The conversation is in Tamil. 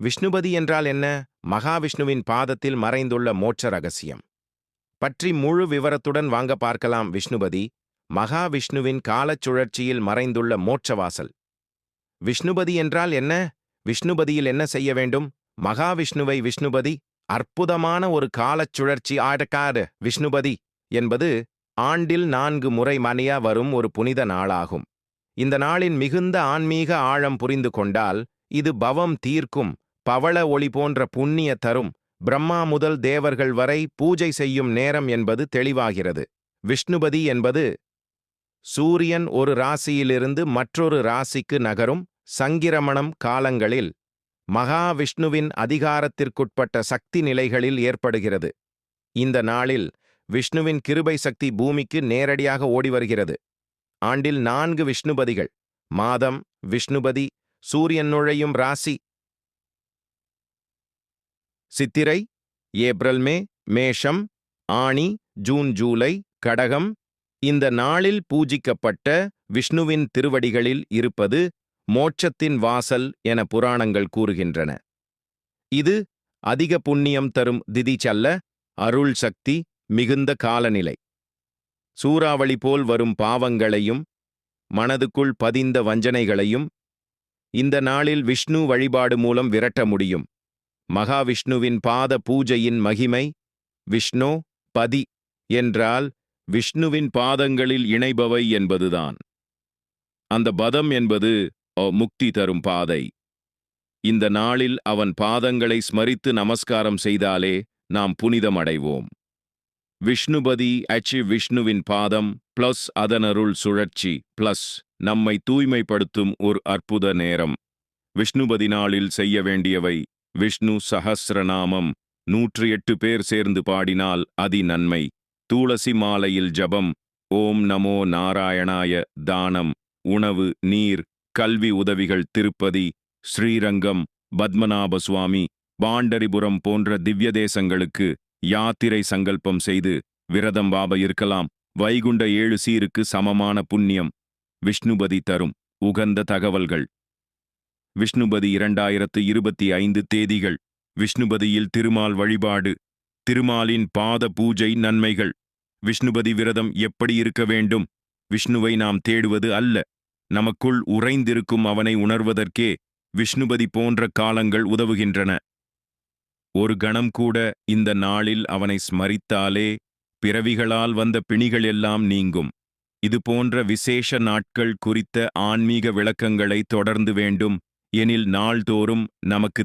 விஷ்ணுபதி என்றால் என்ன? மகாவிஷ்ணுவின் பாதத்தில் மறைந்துள்ள மோட்ச ரகசியம். பற்றி முழு விவரத்துடன் வாங்க பார்க்கலாம் விஷ்ணுபதி. மகாவிஷ்ணுவின் காலச் சுழற்சியில் மறைந்துள்ள மோட்சவாசல். விஷ்ணுபதி என்றால் என்ன? விஷ்ணுபதியில் என்ன செய்ய வேண்டும்? மகாவிஷ்ணுவை விஷ்ணுபதி அற்புதமான ஒரு காலச் சுழற்சி ஆடக்காடு விஷ்ணுபதி என்பது ஆண்டில் நான்கு முறை மணியா வரும் ஒரு புனித நாளாகும். இந்த நாளின் மிகுந்த ஆன்மீக ஆழம் புரிந்து கொண்டால் இது பவம் தீர்க்கும் பவள ஒளி போன்ற புண்ணிய தரும் பிரம்மா முதல் தேவர்கள் வரை பூஜை செய்யும் நேரம் என்பது தெளிவாகிறது. விஷ்ணுபதி என்பது சூரியன் ஒரு ராசியிலிருந்து மற்றொரு ராசிக்கு நகரும் சங்கிரமணம் காலங்களில் மகாவிஷ்ணுவின் அதிகாரத்திற்குட்பட்ட சக்தி நிலைகளில் ஏற்படுகிறது. இந்த நாளில் விஷ்ணுவின் கிருபை சக்தி பூமிக்கு நேரடியாக ஓடி வருகிறது. ஆண்டில் நான்கு விஷ்ணுபதிகள் மாதம் விஷ்ணுபதி சூரியன் நுழையும் ராசி சித்திரை ஏப்ரல் மே மேஷம் ஆணி ஜூன் ஜூலை கடகம். இந்த நாளில் பூஜிக்கப்பட்ட விஷ்ணுவின் திருவடிகளில் இருப்பது மோட்சத்தின் வாசல் என புராணங்கள் கூறுகின்றன. இது அதிக புண்ணியம் தரும் திதி செல்ல அருள் சக்தி மிகுந்த காலநிலை. சூறாவளி போல் வரும் பாவங்களையும் மனதுக்குள் பதிந்த வஞ்சனைகளையும் இந்த நாளில் விஷ்ணு வழிபாடு மூலம் விரட்ட முடியும். மகாவிஷ்ணுவின் பாத பூஜையின் மகிமை விஷ்ணு பதி என்றால் விஷ்ணுவின் பாதங்களில் இணைபவை என்பதுதான். அந்த பதம் என்பது முக்தி தரும் பாதை. இந்த நாளில் அவன் பாதங்களை ஸ்மரித்து நமஸ்காரம் செய்தாலே நாம் புனிதமடைவோம். விஷ்ணுபதி அச்சு விஷ்ணுவின் பாதம் பிளஸ் அதனருள் சுழற்சி பிளஸ் நம்மை தூய்மைப்படுத்தும் ஒரு அற்புத நேரம். விஷ்ணுபதி நாளில் செய்ய வேண்டியவை விஷ்ணு சஹஸ்ரநாமம் நூற்றி எட்டு பேர் சேர்ந்து பாடினால் அதி நன்மை துளசி மாலையில் ஜபம். ஓம் நமோ நாராயணாய தானம். உணவு நீர் கல்வி உதவிகள் திருப்பதி ஸ்ரீரங்கம் பத்மநாப சுவாமி பாண்டரிபுரம் போன்ற திவ்ய தேசங்களுக்கு யாத்திரை சங்கல்பம் செய்து விரதம் வாப இருக்கலாம். வைகுண்ட ஏழு சீருக்கு சமமான புண்ணியம். விஷ்ணுபதி தரும் உகந்த தகவல்கள். விஷ்ணுபதி இரண்டாயிரத்து இருபத்தி ஐந்து தேதிகள். விஷ்ணுபதியில் திருமால் வழிபாடு திருமாலின் பாத பூஜை நன்மைகள். விஷ்ணுபதி விரதம் எப்படி இருக்க வேண்டும்? விஷ்ணுவை நாம் தேடுவது அல்ல. நமக்குள் உறைந்திருக்கும் அவனை உணர்வதற்கே விஷ்ணுபதி போன்ற காலங்கள் உதவுகின்றன. ஒரு கணம் கூட இந்த நாளில் அவனை ஸ்மரித்தாலே பிறவிகளால் வந்த பிணிகள் எல்லாம் நீங்கும். இது போன்ற விசேஷ நாட்கள் குறித்த ஆன்மீக விளக்கங்களை தொடர்ந்து வேண்டும். எனில் நாள்தோறும் நமக்கு